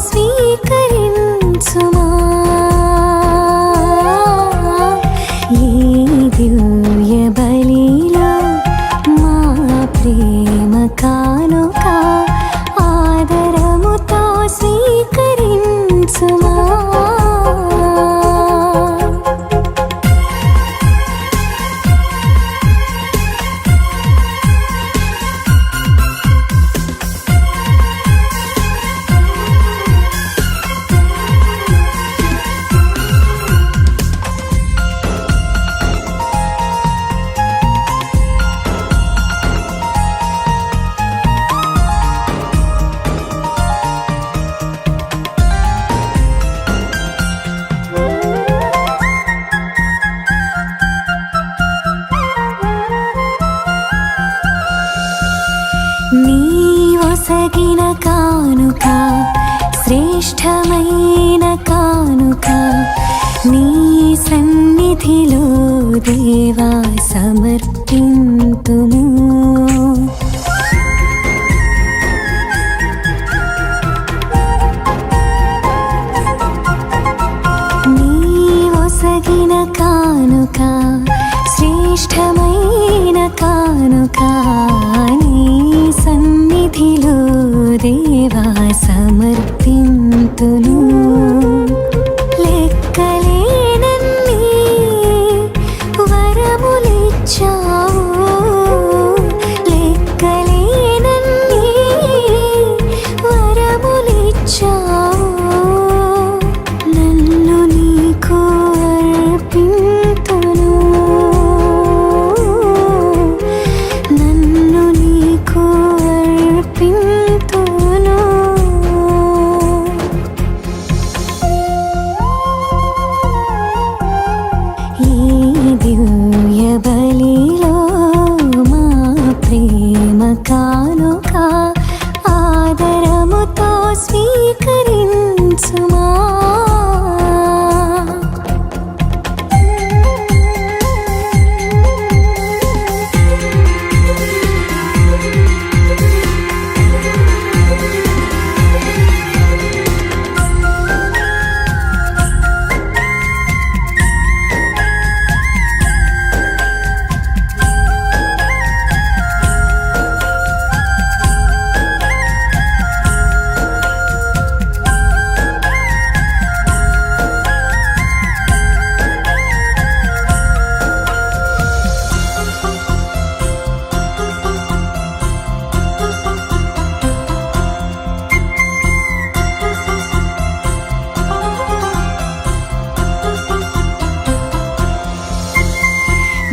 Sweet. తగిన కానుక శ్రేష్టమైన కానుక. నీ సన్నిధిలో దేవా సమర్పింతుము. నీ కానుక శ్రేష్టమైన కానుక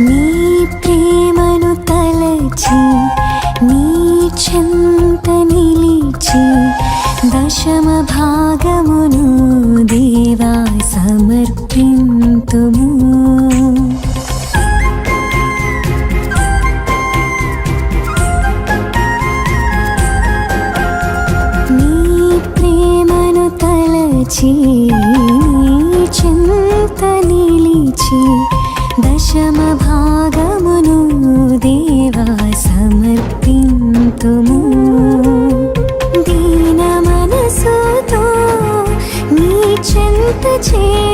నీ ప్రేమను తలచి నీ చెంత నిలిచి దశమ భాగమును దేవా సమర్పింతుము. నీ ప్రేమను తలచి నీ చింత నిలిచి దశమ సమర్పింతుము దీన మనసుతో నీ చెంత చేరాము